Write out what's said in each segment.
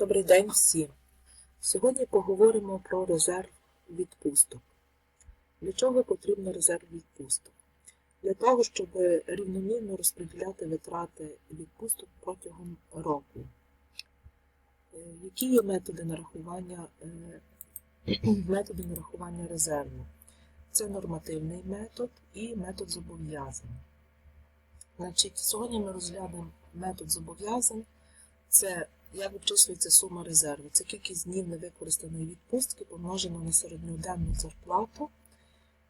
Добрий день всім! Сьогодні поговоримо про резерв відпусток. Для чого потрібен резерв відпусток? Для того, щоб рівномірно розподіляти витрати відпусток протягом року. Е, Які є методи нарахування, е, методи нарахування резерву? Це нормативний метод і метод зобов'язань. Значить, сьогодні ми розглянемо метод зобов'язань. Це як обчислюється сума резерву. Це кількість днів невикористаної відпустки помножена на середньоденну зарплату.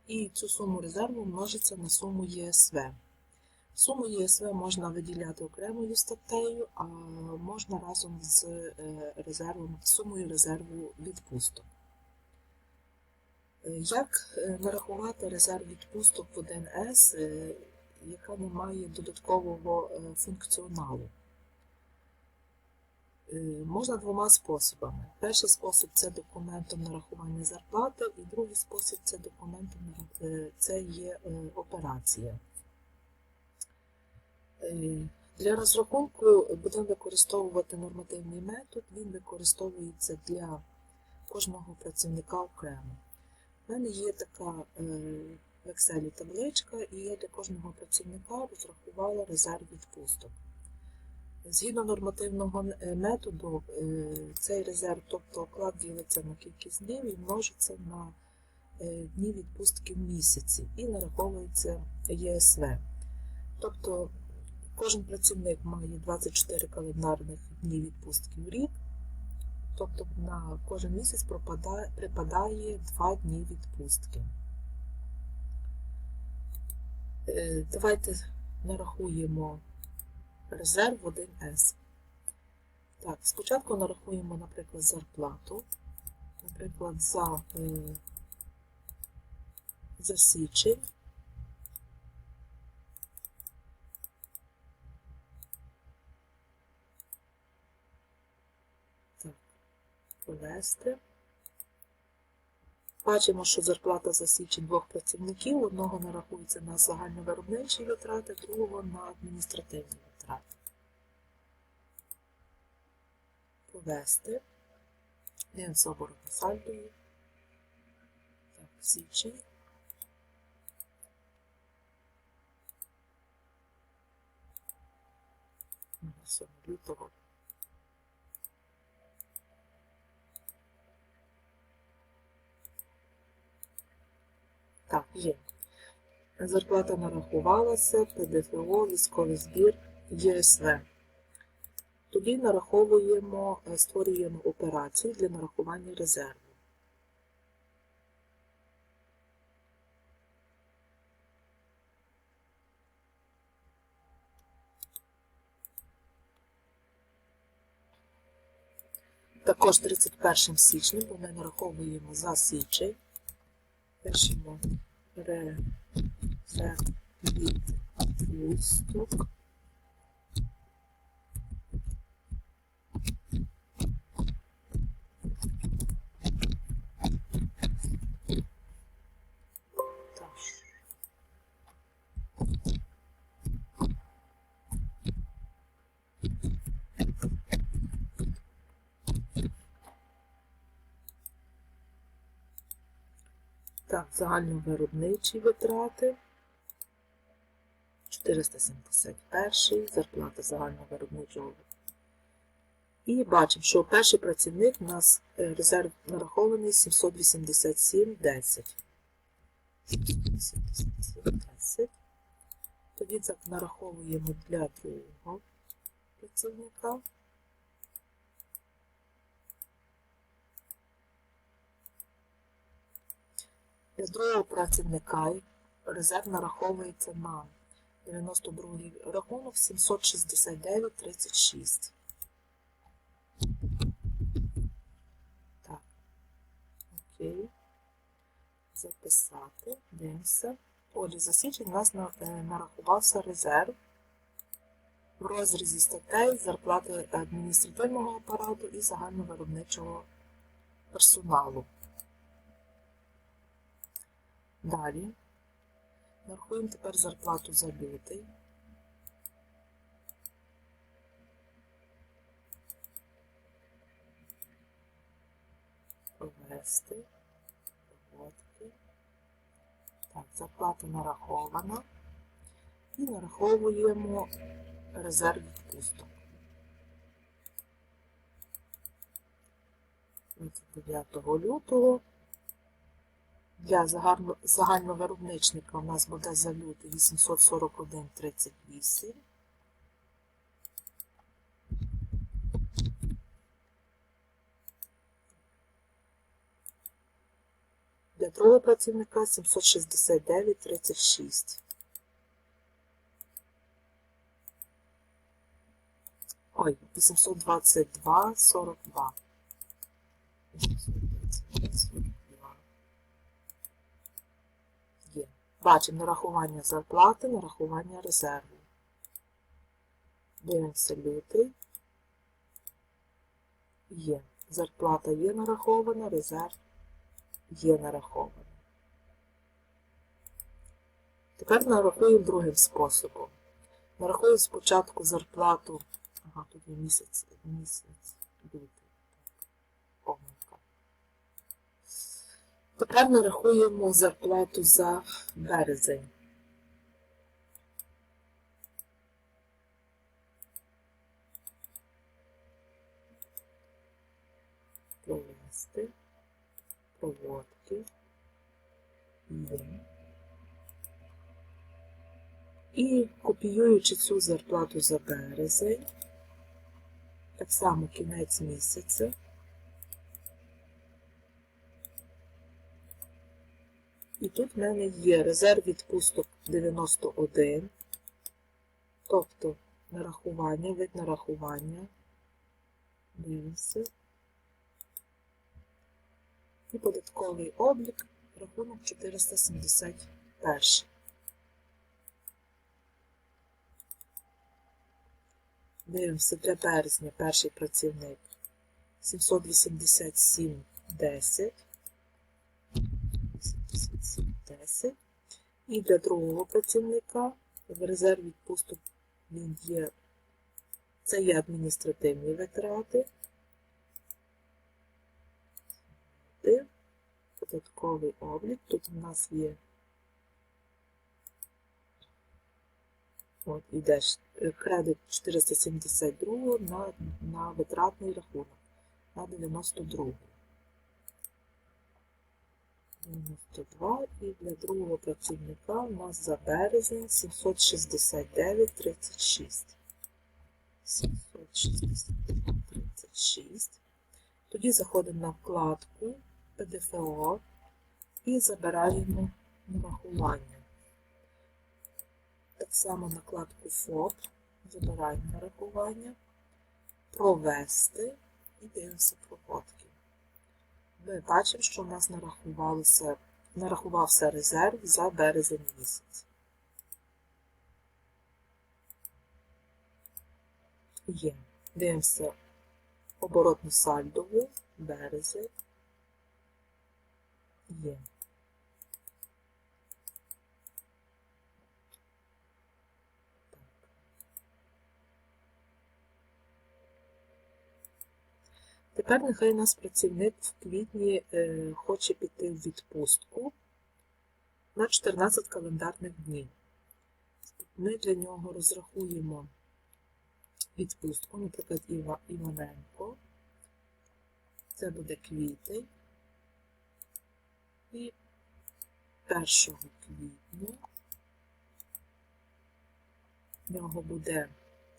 І цю суму резерву множиться на суму ЄСВ. Суму ЄСВ можна виділяти окремою статтею, а можна разом з е, резервом, сумою резерву відпусток. Е, Як е, нарахувати резерв відпусток в 1С, е, яка не має додаткового функціоналу? Е, Можна двома способами. Перший спосіб це документом нарахування зарплати, і другий спосіб це документом е, це є е, операція. Для розрахунку будемо використовувати нормативний метод, він використовується для кожного працівника окремо. У мене є така в Excel табличка, і я для кожного працівника розрахувала резерв відпусток. Згідно нормативного е, методу, е, цей резерв, тобто оклад ділиться на кількість днів і множиться на е, дні відпустки в місяці і нараховується ЄСВ. Тобто кожен працівник має 24 календарних дні відпустки в рік, тобто на кожен місяць пропадає, припадає 2 дні відпустки. Давайте нарахуємо резерв 1С. Так, спочатку нарахуємо, наприклад, зарплату. Наприклад, за, е, за січень. Так, провести. Бачимо, що зарплата за січень двох працівників. Одного нарахується на загальновиробничі витрати, другого на адміністративні витрати. Провести. Дивимося оборотно сальдою. Так, січень. 7 лютого. Так, є. Зарплата нарахувалася, ПДФО, військовий збір, ЄСВ. Тоді нараховуємо, е, створюємо операцію для нарахування резерву. Також 31 січня, бо ми нараховуємо за січень. Пишемо. Резерв відпусток. Так. Так, загальновиробничі витрати. 471, зарплата загальновиробничого. І бачимо, що перший працівник у нас е, резерв нарахований 787,10. 787,10. Тоді нараховуємо для другого працівника. Для другого працівника резерв нараховується на 92 рахунок 769,36. Так, окей. Записати, дивимося. Отже, за січень у нас е, нарахувався резерв в розрізі статей зарплати адміністративного апарату і загальновиробничого персоналу. Далі нарахуємо тепер зарплату за лютий. провести, проводки. Так, зарплата нарахована. І нараховуємо резерв відпусток. 29 лютого. Для загально- загальновиробничника у нас буде за лютий 841,38. Для другого працівника 769,36. Ой, 822,42. 822,42. Є. Бачимо нарахування зарплати, нарахування резерву. Дивимося лютий. Є. Зарплата є нарахована, резерв є нарахований. Тепер нарахуємо другим способом. Нарахуємо спочатку зарплату. Ага, тут є місяць, місяць, лютий. Так, помилка. Тепер нарахуємо зарплату за березень. Провести, проводки. І копіюючи цю зарплату за березень, так само кінець місяця, І тут в мене є резерв відпусток 91, тобто нарахування, вид нарахування. Дивимося. І податковий облік, рахунок 471. Дивимося для березня перший працівник 787,10. 10. І для другого працівника в резерв відпусток він є, це є адміністративні витрати, податковий облік. Тут у нас є от, іде кредит 472 на, на витратний рахунок на 92. 92 і для другого працівника у нас за березень 769,36. 769,36. Тоді заходимо на вкладку ПДФО і забираємо нарахування. Так само накладку ФОП, забираємо нарахування, провести і дивимося проводки ми бачимо, що в нас нарахувалося, нарахувався резерв за березень місяць. Є. Дивимося оборотну сальдову, березень. Є. Тепер нехай нас працівник в квітні е, хоче піти в відпустку на 14 календарних днів. Ми для нього розрахуємо відпустку, наприклад, Іва, Іваненко. Це буде квітень. І 1 квітня в нього буде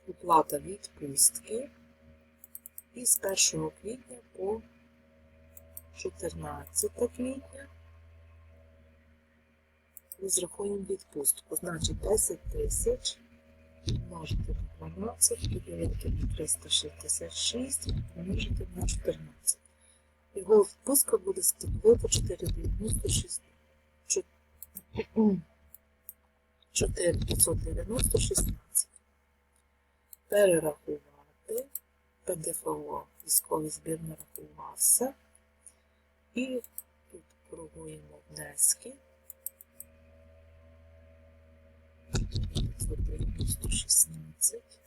оплата відпустки. І з 1 квітня по 14 квітня розрахуємо відпустку. Значить 10 тисяч множити на 12, поділити на 366 і на 14. Його відпустка буде становити 496 4590 16. Перерахувати. ПДФО військовий збір нарахувався. І тут коригуємо внески. 116.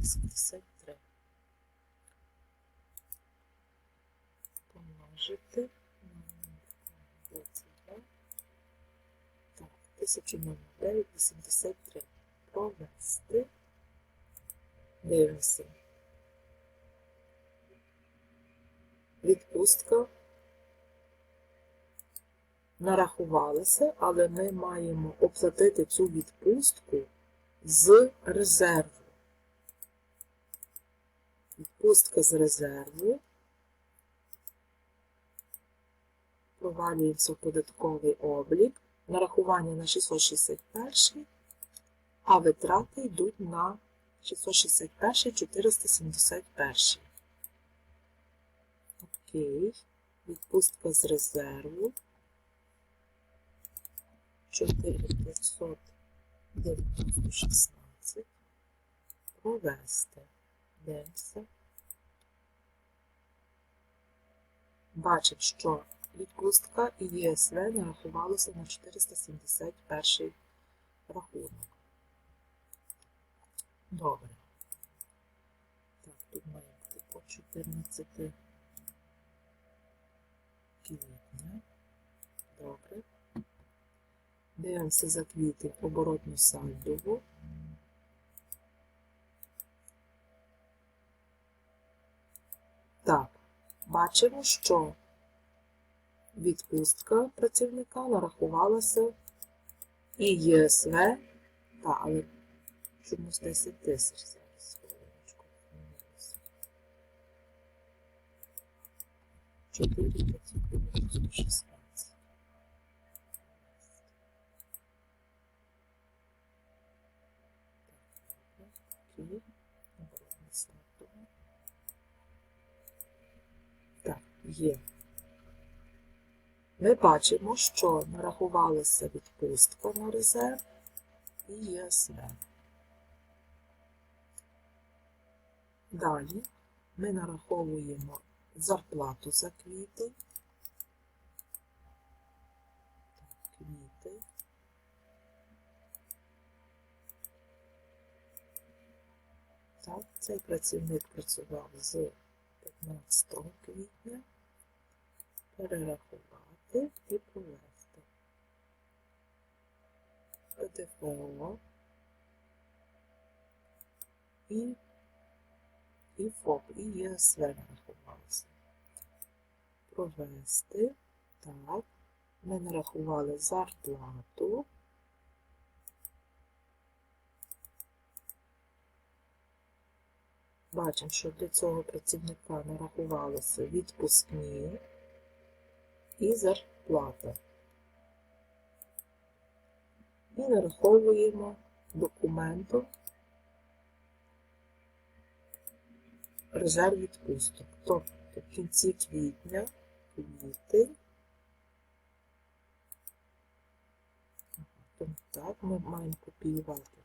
83. Помножити на 22. Так, 100983. Провести. Дивимося. Відпустка нарахувалася, але ми маємо оплатити цю відпустку з резерву. Відпустка з резерву. Провалюється податковий облік. Нарахування на 661, а витрати йдуть на 661, 471. Окей. Відпустка з резерву. 4516. Провести. Дивимося. Бачимо, що відпустка і ЄСВ нарахувалося на 471 рахунок. Добре. Так, тут має бути по 14 квітня. Добре. Дивимося за квітень оборотну сальдову. Так, бачимо, що відпустка працівника нарахувалася і ЄСВ, та, але чомусь 10 тисяч зараз. хвилиночку, змінилося. 4516. Окей. Оборотна сальдова. Так, є. Ми бачимо, що нарахувалася відпустка на резерв і ЄСВ. Далі ми нараховуємо зарплату за. Так, квітень. Так, цей працівник працював з 15 квітня. Перерахувати і провести. ПДФО і, і ФОП, і ЄСВ нарахувалися. Провести. Так. Ми нарахували зарплату. Бачимо, що для цього працівника нарахувалися відпускні і зарплата. І нараховуємо документу резерв відпусток. Тобто в кінці квітня, квітень, так, ми маємо копіювати.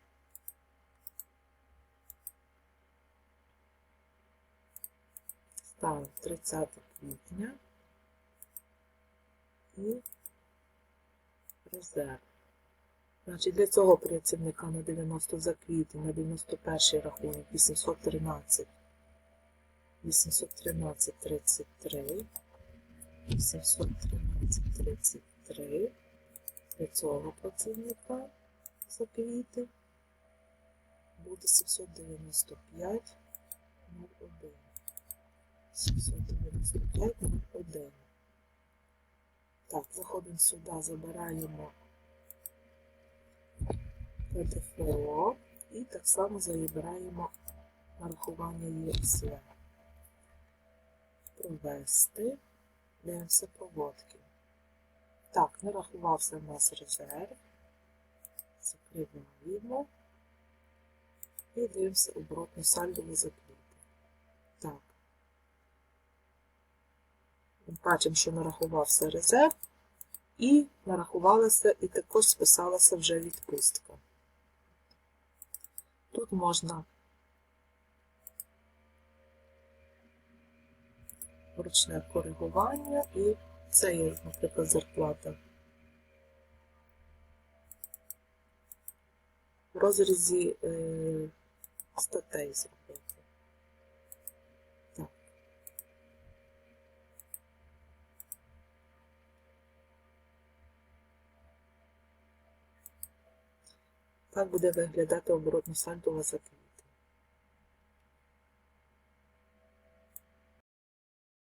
Ставимо 30 квітня і резерв. Значить, для цього працівника на 90 за квітень, на 91 рахунок 813, 813, 33, 813, 33, для цього працівника за квітень буде 795, 01. 795, 01. Так, заходимо сюди, забираємо ПДФО і так само забираємо нарахування ЄСВ. Провести, дивимося проводки. Так, нарахувався у нас резерв. Закриваємо. І дивимося оборотну сальдову закрити. Так. Бачимо, що нарахувався резерв, і нарахувалася, і також списалася вже відпустка. Тут можна ручне коригування, і це є, наприклад, зарплата. В розрізі е, статей зробити. Так. Так буде виглядати оборотна сальдова за квітень.